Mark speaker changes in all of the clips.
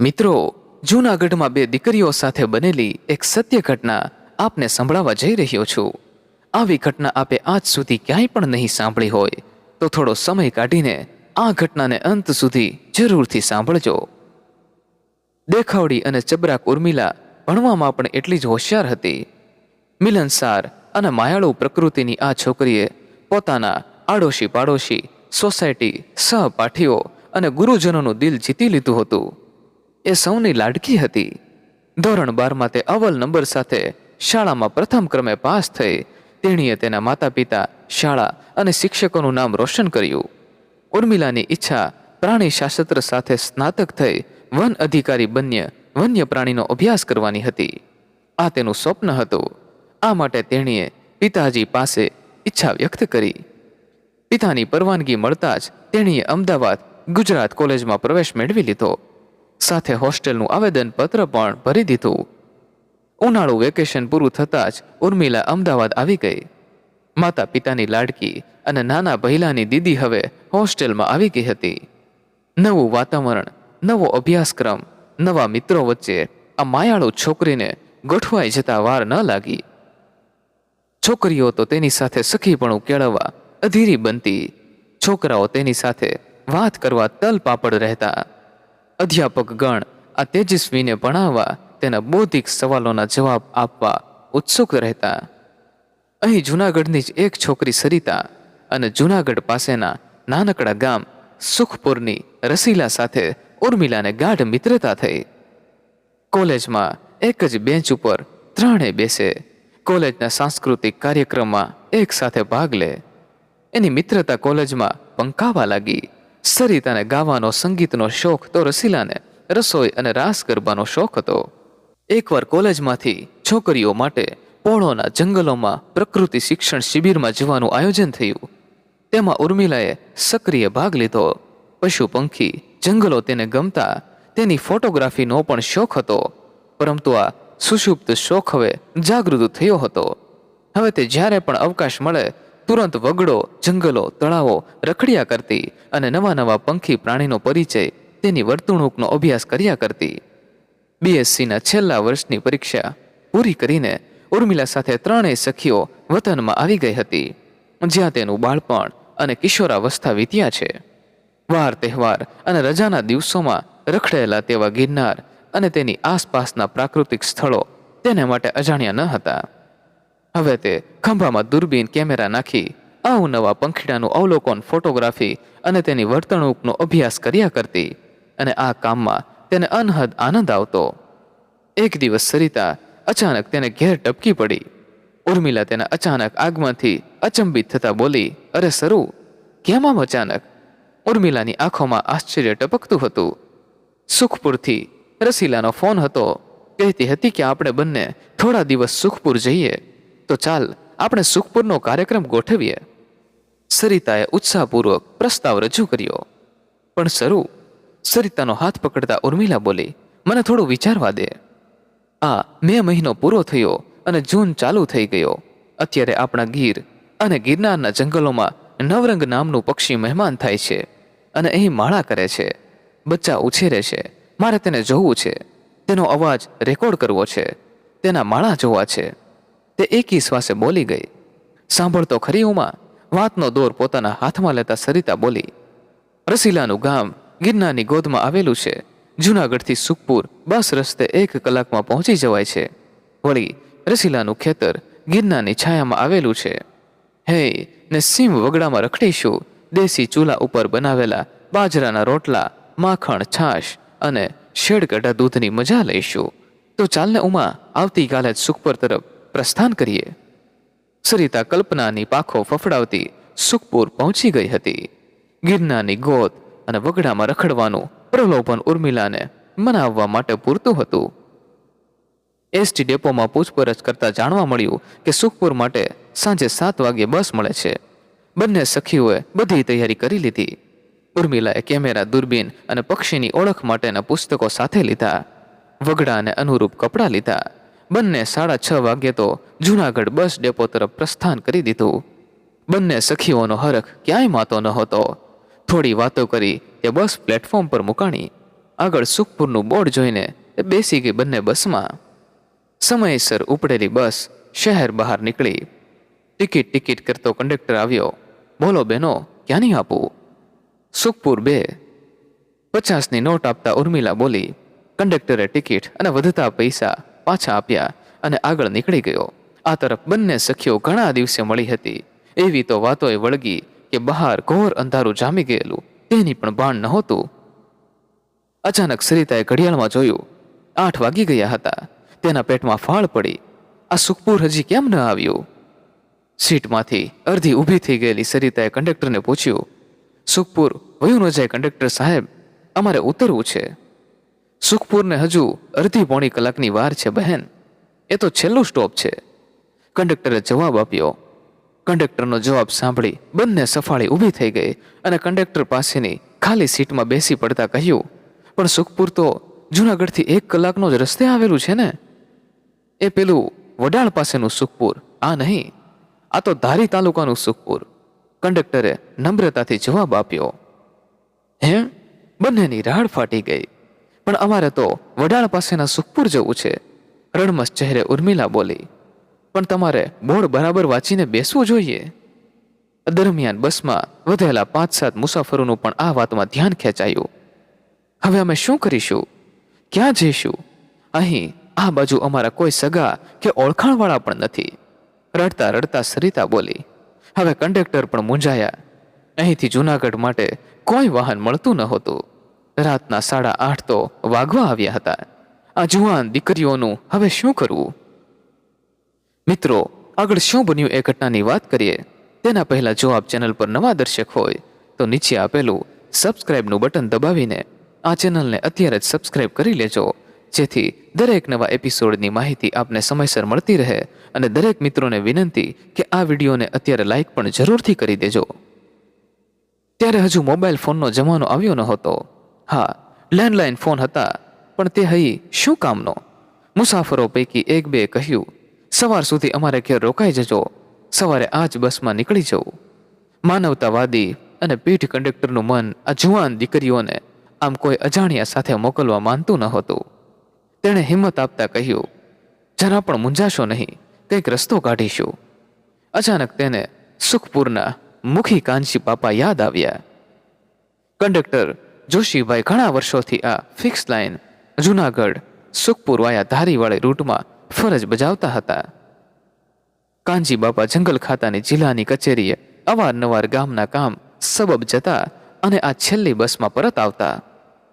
Speaker 1: મિત્રો, જૂનાગઢમાં બે દીકરીઓ સાથે બનેલી એક સત્ય ઘટના આપને સંભળાવવા જઈ રહ્યો છું. આવી ઘટના આપે આજ સુધી ક્યાંય પણ નહીં સાંભળી હોય, તો થોડો સમય કાઢીને આ ઘટનાને અંત સુધી જરૂરથી સાંભળજો. દેખાવડી અને ચબરાક ઉર્મિલા ભણવામાં પણ એટલી જ હોશિયાર હતી. મિલનસાર અને માયાળુ પ્રકૃતિની આ છોકરીએ પોતાના આડોશી પાડોશી સોસાયટી, સહપાઠીઓ અને ગુરુજનોનું દિલ જીતી લીધું હતું. એ સૌની લાડકી હતી. ધોરણ બારમાં તે અવ્વલ નંબર સાથે શાળામાં પ્રથમ ક્રમે પાસ થઈ તેણીએ તેના માતા પિતા શાળા અને શિક્ષકોનું નામ રોશન કર્યું. ઉર્મિલાની ઈચ્છા પ્રાણીશાસ્ત્ર સાથે સ્નાતક થઈ વન અધિકારી બન્ય વન્ય પ્રાણીનો અભ્યાસ કરવાની હતી. આ તેનું સ્વપ્ન હતું. આ માટે તેણીએ પિતાજી પાસે ઈચ્છા વ્યક્ત કરી. પિતાની પરવાનગી મળતા જ તેણીએ અમદાવાદ ગુજરાત કોલેજમાં પ્રવેશ મેળવી લીધો. સાથે હોસ્ટેલનું આવેદનપત્ર પણ ભરી દીધું. ઉનાળુ વેકેશન પૂરું થતાં જ ઉર્મિલા અમદાવાદ આવી ગઈ. માતા પિતાની લાડકી અને નાના ભૈલાની દીદી હવે હોસ્ટેલમાં આવી ગઈ હતી. નવું વાતાવરણ, નવો અભ્યાસક્રમ, નવા મિત્રો વચ્ચે આ માયાળુ છોકરીને ગોઠવાઈ જતા વાર ન લાગી. છોકરીઓ તો તેની સાથે સખીપણું કેળવવા અધીરી બનતી. છોકરાઓ તેની સાથે વાત કરવા તલ પાપડ રહેતા. અધ્યાપક ગણ આ તેજસ્વીને ભણાવવા તેના બૌદ્ધિક સવાલોના જવાબ આપવા ઉત્સુક રહેતા. અહીં જૂનાગઢની જ એક છોકરી સરિતા અને જૂનાગઢ પાસેના નાનકડા ગામ સુખપુરની રસીલા સાથે ઉર્મિલાને ગાઢ મિત્રતા થઈ. કોલેજમાં એક જ બેન્ચ ઉપર ત્રણે બેસે. કોલેજના સાંસ્કૃતિક કાર્યક્રમમાં એક સાથે ભાગ લે. એની મિત્રતા કોલેજમાં પંકાવા લાગી. સરિતાને ગાવાનો સંગીતનો શોખ તો રસીલાને. રસોઈ અને રાસ ગરબાનો શોખ હતો. એકવાર કોલેજમાંથી છોકરીઓ માટે પોળોના જંગલોમાં પ્રકૃતિ શિક્ષણ શિબિરમાં જવાનું આયોજન થયું. તેમાં ઉર્મિલાએ સક્રિય ભાગ લીધો. પશુ પંખી, જંગલો તેને ગમતા, તેની ફોટોગ્રાફીનો પણ શોખ હતો. પરંતુ આ સુષુપ્ત શોખ હવે જાગૃત થયો હતો. હવે તે જ્યારે પણ અવકાશ મળે તુરંત વગડો, જંગલો, તળાવો રખડ્યા કરતી અને નવા નવા પંખી પ્રાણીનો પરિચય તેની વર્તણૂકનો અભ્યાસ કર્યા કરતી. બીએસસીના છેલ્લા વર્ષની પરીક્ષા પૂરી કરીને ઉર્મિલા સાથે ત્રણેય સખીઓ વતનમાં આવી ગઈ હતી, જ્યાં તેનું બાળપણ અને કિશોરાવસ્થા વીત્યા છે. વાર તહેવાર અને રજાના દિવસોમાં રખડેલા તેવા ગિરનાર અને તેની આસપાસના પ્રાકૃતિક સ્થળો તેને માટે અજાણ્યા ન હતા. હવે તે ખંભામાં દૂરબીન કેમેરા નાખી અવનવા પંખીડાનું અવલોકન ફોટોગ્રાફી અને તેની વર્તણૂકનો અભ્યાસ કર્યા કરતી અને આ કામમાં તેને અનહદ આનંદ આવતો. એક દિવસ સરિતા અચાનક તેને ઘેર ટપકી પડી. ઉર્મિલા તેના અચાનક આગમનથી અચંબિત થતા બોલી, અરે સરુ, કેમ આમ અચાનક? ઉર્મિલાની આંખોમાં આશ્ચર્ય ટપકતું હતું. સુખપુરથી રસીલાનો ફોન હતો, કહેતી હતી કે આપણે બંને થોડા દિવસ સુખપુર જઈએ. તો ચાલ, આપણે સુખપુરનો કાર્યક્રમ ગોઠવીએ. સરિતાએ ઉત્સાહપૂર્વક પ્રસ્તાવ રજૂ કર્યો. પણ સરુ, સરિતાનો હાથ પકડતા ઉર્મિલા બોલી, મને થોડું વિચારવા દે. આ મે મહિનો પૂરો થયો અને જૂન ચાલુ થઈ ગયો. અત્યારે આપણા ગીર અને ગિરનારના જંગલોમાં નવરંગ નામનું પક્ષી મહેમાન થાય છે અને અહીં માળા કરે છે. બચ્ચા ઉછેરે છે. મારે તેને જોવું છે. તેનો અવાજ રેકોર્ડ કરવો છે. તેના માળા જોવા છે. તે એકી શ્વાસે બોલી ગઈ. સાંભળતો ખરી ઉમા, વાતનો દોર પોતાના હાથમાં લેતા સરિતા બોલી, રસીલાનું ગામ ગિરનારની ગોદમાં આવેલું છે. જૂનાગઢથી સુખપુર બસ રસ્તે એક કલાકમાં પહોંચી જવાય છે. વળી, રસીલાનું ખેતર ગિરનારની છાયામાં આવેલું છે. હે, ને સીમ વગડામાં રખડીશું. દેશી ચૂલા ઉપર બનાવેલા બાજરાના રોટલા, માખણ, છાશ અને શેડકઢા દૂધની મજા લઈશું. તો ચાલને ઉમા આવતીકાલે જ સુખપર તરફ પ્રસ્થાન કરીએ. સરિતા કલ્પનાની પાખો ફફડાવતી સુખપુર પહોંચી ગઈ હતી. ગિરનારની ગોત અને વગડામાં રખડવાનું પ્રલોભન ઉર્મિલાને મનાવવા માટે પૂરતું હતું. એસટી ડેપોમાં પૂછપરછ કરતા જાણવા મળ્યું કે સુખપુર માટે સાંજે સાત વાગ્યે બસ મળે છે. બંને સખીઓએ બધી તૈયારી કરી લીધી. ઉર્મિલાએ કેમેરા દૂરબીન અને પક્ષીની ઓળખ માટેના પુસ્તકો સાથે લીધા. વગડાને અનુરૂપ કપડાં લીધા. બંને સાડા છ વાગ્યે તો જૂનાગઢ બસ ડેપો તરફ પ્રસ્થાન કરી દીધું. બંને સખીઓનો હરખ ક્યાંય માતો ન હતો. થોડી વાતો કરી તે બસ પ્લેટફોર્મ પર મુકાણી. આગળ સુખપુરનું બોર્ડ જોઈને એ બેસી ગઈ બંને બસમાં. સમયસર ઉપડેલી બસ શહેર બહાર નીકળી. ટિકિટ ટિકિટ કરતો કંડક્ટર આવ્યો. બોલો બેનો, ક્યાંની આપું? સુખપુર બે. પચાસની નોટ આપતા ઉર્મિલા બોલી, કંડક્ટરે ટિકિટ અને વધતા પૈસા પાછા આપ્યા અને આગળ નીકળી ગયો. આ તરફ બંને સખીઓ ઘણા દિવસે મળી હતી. એવી તો વાતોએ વળગી કે બહાર ઘોર અંધારું જામી ગયેલું. તેની પણ ભાન નહોતું. અચાનક સરિતાએ ઘડિયાળમાં જોયું, આઠ વાગી ગયા હતા. તેના પેટમાં ફાળ પડી. આ સુખપુર હજી કેમ ન આવ્યું? સીટમાંથી અડધી ઊભી થઈ ગયેલી સરિતાએ કંડક્ટરને પૂછ્યું, સુખપુર, વયું ન જાય કંડક્ટર સાહેબ? અમારે ઉતરવું છે. સુખપુરને હજુ અડધી પોણી કલાકની વાર છે, બહેન. એ તો છેલ્લું સ્ટોપ છે. કંડક્ટરે જવાબ આપ્યો. કંડક્ટરનો જવાબ સાંભળી બંને સફાળી ઊભી થઈ ગઈ અને કંડક્ટર પાસેની ખાલી સીટમાં બેસી પડતા કહ્યું, પણ સુખપુર તો જૂનાગઢથી એક કલાકનો જ રસ્તે આવેલું છે ને? એ પેલું વડાળ પાસેનું સુખપુર, આ નહીં. આ તો ધારી તાલુકાનું સુખપુર. કંડક્ટરે નમ્રતાથી જવાબ આપ્યો. હે? બંનેની રાડ ફાટી ગઈ. પણ અમારે તો વડાળ પાસેના સુખપુર જવું છે. રણમસ ચહેરે ઉર્મિલા બોલી, પણ તમારે બોર્ડ બરાબર વાંચીને બેસવું જોઈએ. દરમિયાન બસમાં વધેલા પાંચ સાત મુસાફરોનું પણ આ વાતમાં ધ્યાન ખેંચાયું. હવે અમે શું કરીશું? ક્યાં જઈશું? અહીં, આ બાજુ અમારા કોઈ સગા કે ઓળખાણવાળા પણ નથી. રડતા રડતા સરિતા બોલી, હવે કંડક્ટર પણ મૂંઝાયા. અહીંથી જૂનાગઢ માટે કોઈ વાહન મળતું નહોતું. રાતના સાડા આઠ તો વાગવા આવ્યા હતા. આ જુવાન દીકરીઓનું હવે શું કરવું? મિત્રો, આગળ શું બન્યું એ ઘટનાની વાત કરીએ. તેના પહેલા જો આપ ચેનલ પર નવા દર્શક હોય, તો નીચે આપેલું સબસ્ક્રાઇબનું બટન દબાવીને આ ચેનલને અત્યારે જ સબસ્ક્રાઇબ કરી લેજો. જેથી દરેક નવા એપિસોડની માહિતી આપને સમયસર મળતી રહે અને દરેક મિત્રોને વિનંતી કે આ વિડીયોને અત્યારે લાઇક પણ જરૂરથી કરી દેજો. ત્યારે હજુ મોબાઈલ ફોનનો જમાનો આવ્યો ન હતો હા, લેન્ડલાઇન ફોન હતા, પણ તે હઈ શું કામનો? મુસાફરો પૈકી એક બે કહ્યું, સવાર સુધી અમારે ઘેર રોકાઈ જજો, સવારે આ જ બસમાં નીકળી જવું. માનવતાવાદી અને પીઠ કંડક્ટરનું મન આ જુવાન દીકરીઓને આમ કોઈ અજાણ્યા સાથે મોકલવા માનતું ન હતું. તેણે હિંમત આપતા કહ્યું, જરા પણ મૂંઝાશો નહીં, કંઈક રસ્તો કાઢીશું. અચાનક તેને સુખપુરના મુખી કાંચી પાપા યાદ આવ્યા. કંડક્ટર જોશીભાઈ ઘણા વર્ષોથી આ fix line Junagadh, Sukhpur via ધારીવાળી રૂટમાં ફરજ બજાવતા હતા. કાંજી બાપા જંગલ ખાતાની જિલ્લાની કચેરીએ અવારનવાર ગામના કામ સબબ જતા અને આ છેલ્લી બસમાં પરત આવતા.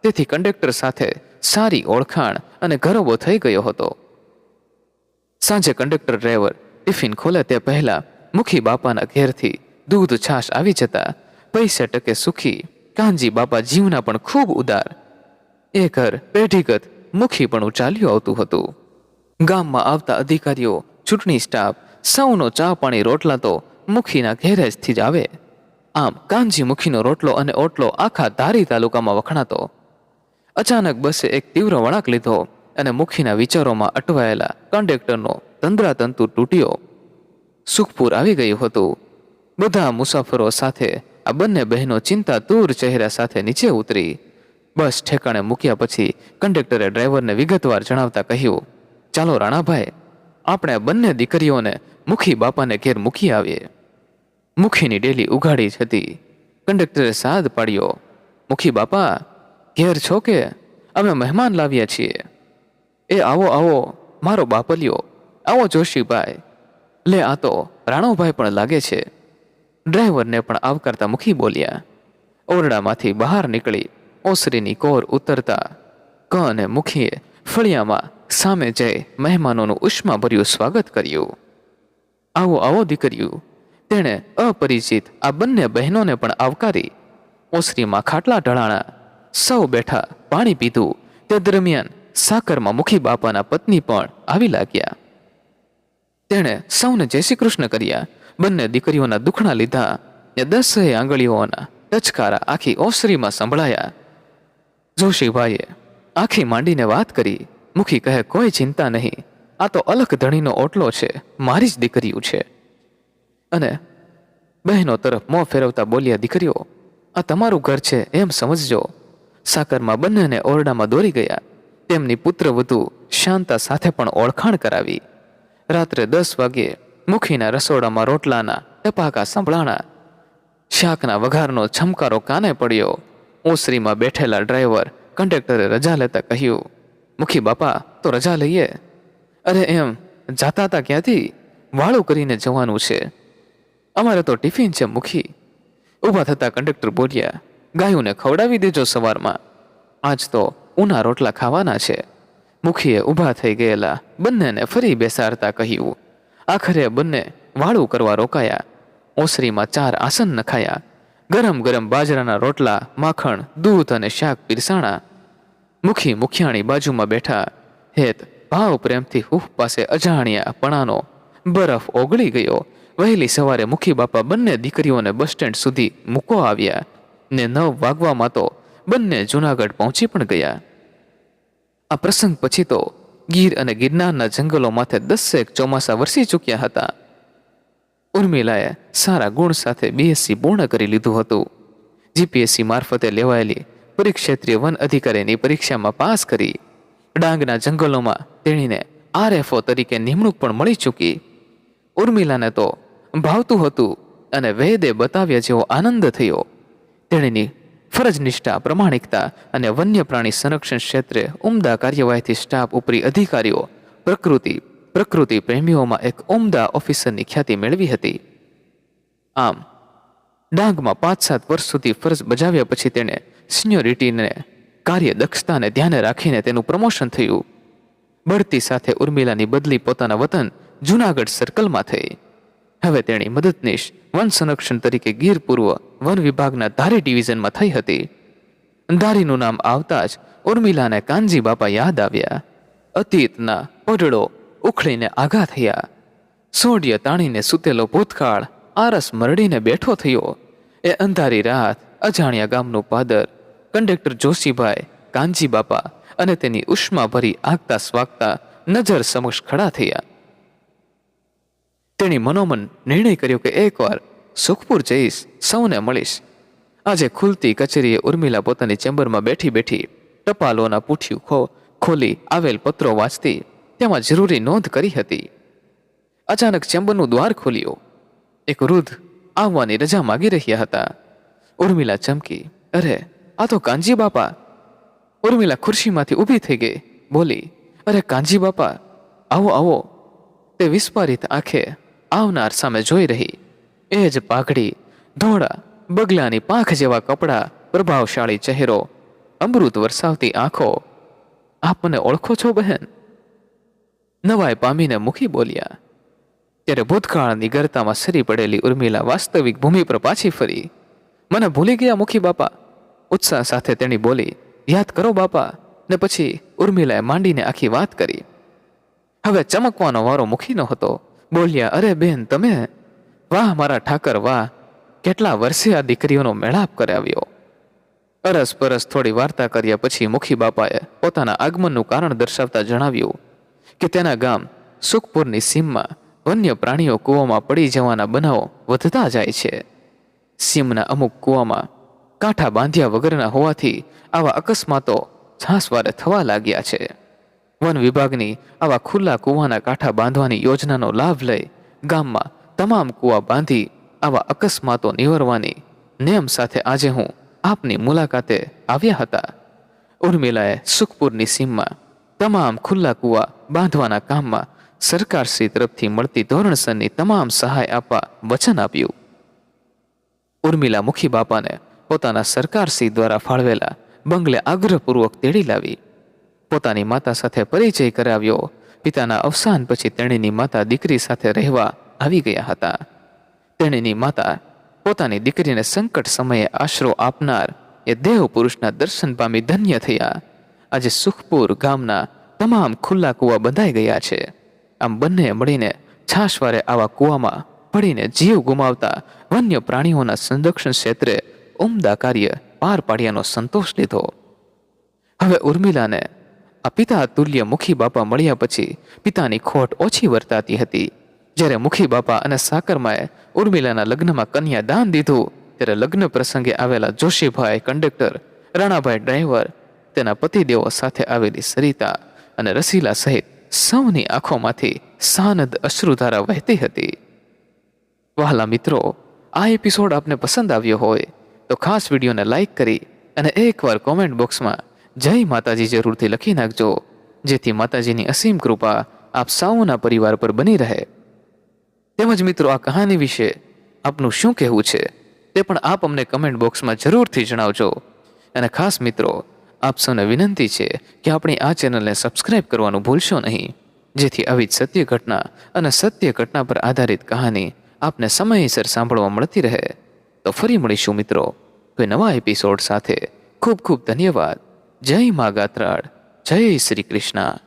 Speaker 1: તેથી કંડક્ટર સાથે સારી ઓળખાણ અને ગરબો થઈ ગયો હતો. સાંજે કંડક્ટર ડ્રાઈવર ટિફિન ખોલે તે પહેલા મુખી બાપાના ઘેરથી દૂધ છાશ આવી જતા પૈસે ટકે સુખી કાંજી બાપા જીવના પણ ખૂબ ઉદાર. એ ઘર પેઢીગત, મુખી પણ ચાલ્યું આવતું હતું. ગામમાં આવતા અધિકારીઓ, ચૂંટણી સ્ટાફ, સૌનો ચા પાણી રોટલા તો મુખીના ઘેરેજથી જ આવે. આમ કાનજી મુખીનો રોટલો અને ઓટલો આખા ધારી તાલુકામાં વખણાતો. અચાનક બસે એક તીવ્ર વળાંક લીધો અને મુખીના વિચારોમાં અટવાયેલા કંડક્ટરનો તંદ્રાતંતુ તૂટ્યો. સુખપુર આવી ગયું હતું. બધા મુસાફરો સાથે આ બંને બહેનો ચિંતા દૂર ચહેરા સાથે નીચે ઉતરી. બસ ઠેકાણે મૂક્યા પછી કંડક્ટરે ડ્રાઈવરને વિગતવાર જણાવતા કહ્યું, ચાલો રાણાભાઈ, આપણે બંને દીકરીઓને મુખી બાપાને ઘેર મૂકી આવીએ. મુખીની ડેલી ઉઘાડી જ હતી. કંડક્ટરે સાદ પાડ્યો, મુખી બાપા, ઘેર છો કે? અમે મહેમાન લાવ્યા છીએ. એ આવો આવો, મારો બાપલિયો, આવો જોશીભાઈ. લે આ તો, રાણોભાઈ પણ લાગે છે. ડ્રાઈવરને પણ આવકારતા મુખી બોલ્યા, ઓરડામાંથી બહાર નીકળી ઓસરીની કોર ઉતરતા ક અને મુખીએ ફળિયામાં સામે જઈ મહેમાનોનું ઉષ્માભર્યું સ્વાગત કર્યું. આવો આવો દીકરીયું તેણે અપરિચિત આ બંને બહેનોને પણ આવકારી, ઓસરીમાં ખાટલા ઢળાણા, સૌ બેઠા પાણી પીધું, તે દરમિયાન સાકરમાં મુખી બાપાના પત્ની પણ આવી લાગ્યા. તેણે સૌને જય શ્રી કૃષ્ણ કર્યા બંને દીકરીઓના દુખણા લીધા ને દસે આંગળીઓના ટચકારા આખી ઓસરીમાં સંભળાયા. જોશીભાઈએ આખી માંડીને વાત કરી. મુખી કહે, કોઈ ચિંતા નહીં. આ તો અલખ ધણીનો ઓટલો છે. મારી જ દીકરીઓ છે. અને બહેનો તરફ મોં ફેરવતા બોલ્યા, દીકરીઓ, આ તમારું ઘર છે એમ સમજજો. સાકરમાં બંનેને ઓરડામાં દોરી ગયા. તેમની પુત્રવધુ શાંતા સાથે પણ ઓળખાણ કરાવી. રાત્રે દસ વાગ્યે મુખીના રસોડામાં રોટલાના, ટપાકા સંભળાણા. શાકના વઘારનો છમકારો કાને પડ્યો? ઓસરીમાં બેઠેલા ડ્રાઈવર કંડક્ટરે રજા લેતા કહ્યું, મુખી બાપા, તો રજા લઈએ. અરે એમ, જાતા હતા ક્યાંથી? વાળું કરીને જવાનું છે. અમારે તો ટિફિન છે, મુખી. ઊભા થતા કંડક્ટર બોલ્યા, ગાયોને ખવડાવી દેજો સવારમાં. આજ તો ઉના રોટલા ખાવાના છે. મુખીએ ઊભા થઈ ગયેલા બંનેને ફરી બેસાડતા કહ્યું આખરે બંને વાળું કરવા રોકાયા. ઓસરીમાં ચાર આસન નખાયા. ગરમ ગરમ બાજરાના રોટલા, માખણ, દૂધ અને શાક પીરસાણા. મુખી મુખિયાણી બાજુમાં બેઠા. હેત ભાવ પ્રેમથી હુફ પાસે અજાણ્યા પણાનો બરફ ઓગળી ગયો. વહેલી સવારે મુખી બાપા બંને દીકરીઓને બસ સ્ટેન્ડ સુધી મૂકો આવ્યા ને નવ વાગવામાં તો બંને જૂનાગઢ પહોંચી પણ ગયા. આ પ્રસંગ પછી તો ગીર અને ગિરનારના જંગલો માથે દસેક ચોમાસા વરસી ચૂક્યા હતા. ઉર્મિલાએ સારા ગુણ સાથે બીએસસી પૂર્ણ કરી લીધું હતું. જીપીએસસી મારફતે લેવાયેલી પરિક્ષેત્રીય વન અધિકારીની પરીક્ષામાં પાસ કરી. ડાંગના જંગલોમાં તેણીને આરએફઓ તરીકે નિમણૂક પણ મળી ચૂકી. ઉર્મિલાને તો ભાવતું હતું અને વેદે બતાવ્યા જેવો આનંદ થયો. તેણીની ફરજનિષ્ઠા, પ્રમાણિકતા અને વન્ય પ્રાણી સંરક્ષણ ક્ષેત્રે ઉમદા કાર્યવાહીથી સ્ટાફ ઉપરી અધિકારીઓ પ્રકૃતિ પ્રકૃતિ પ્રેમીઓમાં એક ઉમદા ઓફિસરની ખ્યાતિ મેળવી હતી. આમ, ડાંગમાં પાંચ સાત વર્ષ સુધી ફરજ બજાવ્યા પછી તેણે સિનિયોરિટીને કાર્ય દક્ષતાને ધ્યાને રાખીને તેનું પ્રમોશન થયું. બઢતી સાથે ઉર્મિલાની બદલી પોતાના વતન જૂનાગઢ સર્કલમાં થઈ. હવે તેણી મદદનીશ વન સંરક્ષણ તરીકે ગીર પૂર્વ વન વિભાગના ધારી ડિવિઝનમાં થઈ હતી. ધારીનું નામ આવતા જ ઉર્મિલાને કાનજી બાપા યાદ આવ્યા. અતીતના પડડો ઉખડીને આઘા થયા. સોડિય તાણીને સૂતેલો ભૂતકાળ આરસ મરડીને બેઠો થયો. એ અંધારી રાત અજાણ્યા ગામનું પાદર કંડક્ટર જોશીભાઈ, કાનજી બાપા અને તેની ઉષ્માભરી આગતા સ્વાગતા નજર સમક્ષ ખડા થયા. તેણી મનોમન નિર્ણય કર્યો કે એકવાર સુખપુર જઈશ, સૌને મળીશ. આજે ખુલતી કચેરીએ ઉર્મિલા પોતાની ચેમ્બરમાં બેઠી બેઠી ટપાલોના પૂઠિયું ખો, ખોલી આવેલ પત્રો વાંચતી તેમાં જરૂરી નોંધ કરી હતી. અચાનક ચેમ્બરનું દ્વાર ખોલ્યું. એક વૃદ્ધ આવવાની રજા માગી રહ્યા હતા. ઉર્મિલા ચમકી, અરે, આ તો કાંજી બાપા. ઉર્મિલા ખુરશીમાંથી ઊભી થઈ ગઈ, બોલી, અરે કાંજી બાપા, આવો આવો. તે વિસ્ફારિત આંખે આવનાર સામે જોઈ રહી. એ જ પાઘડી, ધોળા, બગલાની પાંખ જેવા કપડાં, પ્રભાવશાળી ચહેરો, અમૃત વરસાવતી આંખો. આપ મને ઓળખો છો, બહેન? નવાઈ પામીને મુખી બોલ્યા. ત્યારે ભૂતકાળની ગરતામાં સરી પડેલી ઉર્મિલા વાસ્તવિક ભૂમિ પર પાછી ફરી. મને ભૂલી ગયા, મુખી બાપા. ઉત્સાહ સાથે તેણી બોલી, યાદ કરો બાપા. ને પછી ઉર્મિલાએ માંડીને આખી વાત કરી. હવે ચમકવાનો વારો મુખીનો હતો બોલ્યા, અરે બેન, તમે વાહ, મારા ઠાકર, વાહ, કેટલા વર્ષે આ દીકરીઓનો મેળાપ કરાવ્યો? અરસ પરસ થોડી વાર્તા કર્યા પછી મુખી બાપાએ પોતાના આગમનનું કારણ દર્શાવતા જણાવ્યું કે તેના ગામ સુખપુરની સીમમાં વન્ય પ્રાણીઓ કૂવામાં પડી જવાના બનાવો વધતા જાય છે. સીમના અમુક કૂવામાં કાંઠા બાંધ્યા વગરના હોવાથી આવા અકસ્માતો છાસવારે થવા લાગ્યા છે. વન વિભાગની આવા ખુલ્લા કૂવાના કાંઠા બાંધવાની યોજનાનો લાભ લઈ ગામમાં તમામ કૂવા બાંધી આવા અકસ્માતો નિવારવાની નેમ સાથે આજે હું આપની મુલાકાતે આવ્યા હતા. ઉર્મિલાએ સુખપુરની સીમમાં તમામ ખુલ્લા કૂવા બાંધવાના કામમાં સરકારશ્રી તરફથી મળતી ધોરણસરની તમામ સહાય આપવા વચન આપ્યું. ઉર્મિલા મુખી બાપાને પોતાના સરકારશ્રી દ્વારા ફાળવેલા બંગલે આગ્રહપૂર્વક તેડી લાવી. પોતાની માતા સાથે પરિચય કરાવ્યો. પિતાના અવસાન પછી તેણીની માતા દીકરી સાથે રહેવા આવી ગયા હતા. તેણીની માતા પોતાની દીકરીને સંકટ સમયે આશરો આપનાર એ દેવ પુરુષના દર્શન પામી ધન્ય થયા. આજે સુખપુર ગામના તમામ ખુલ્લા કૂવા બંધાઈ ગયા છે. આમ બંને મળીને છાશવારે આવા કૂવામાં પડીને જીવ ગુમાવતા વન્ય પ્રાણીઓના સંરક્ષણ ક્ષેત્રે ઉમદા કાર્ય પાર પાડ્યાનો સંતોષ લીધો. હવે ઉર્મિલાને આ પિતા તુલ્ય મુખી બાપા મળ્યા પછી પિતાની ખોટ ઓછી વર્તાતી હતી. જ્યારે મુખી બાપા અને સાકરમાએ ઉર્મિલાના લગ્નમાં કન્યા દાન દીધું, ત્યારે લગ્ન પ્રસંગે આવેલા જોશીભાઈ કંડક્ટર, રાણાભાઈ ડ્રાઈવર, તેના પતિદેવો સાથે આવેલી સરિતા અને રસીલા સહિત સૌની આંખોમાંથી સાનદ અશ્રુધારા વહેતી હતી. વહાલા મિત્રો, આ એપિસોડ આપને પસંદ આવ્યો હોય તો ખાસ વિડીયોને લાઈક કરી અને એકવાર કોમેન્ટ બોક્સમાં જય માતાજી જરૂરથી લખી નાખજો, જેથી માતાજીની અસીમ કૃપા આપ સૌના પરિવાર પર બની રહે. તેમજ મિત્રો, આ કહાની વિશે આપનું શું કહેવું છે તે પણ આપ અમને કમેન્ટ બોક્સમાં જરૂરથી જણાવજો. અને ખાસ મિત્રો, આપ સૌને વિનંતી છે કે આપણી આ ચેનલને સબસ્ક્રાઇબ કરવાનું ભૂલશો નહીં, જેથી આવી જ સત્ય ઘટના અને સત્ય ઘટના પર આધારિત કહાની આપને સમયસર સાંભળવા મળતી રહે. તો ફરી મળીશું મિત્રો, કોઈ નવા એપિસોડ સાથે. ખૂબ ખૂબ ધન્યવાદ. જય મા ગાત્રાળ જય શ્રી કૃષ્ણ.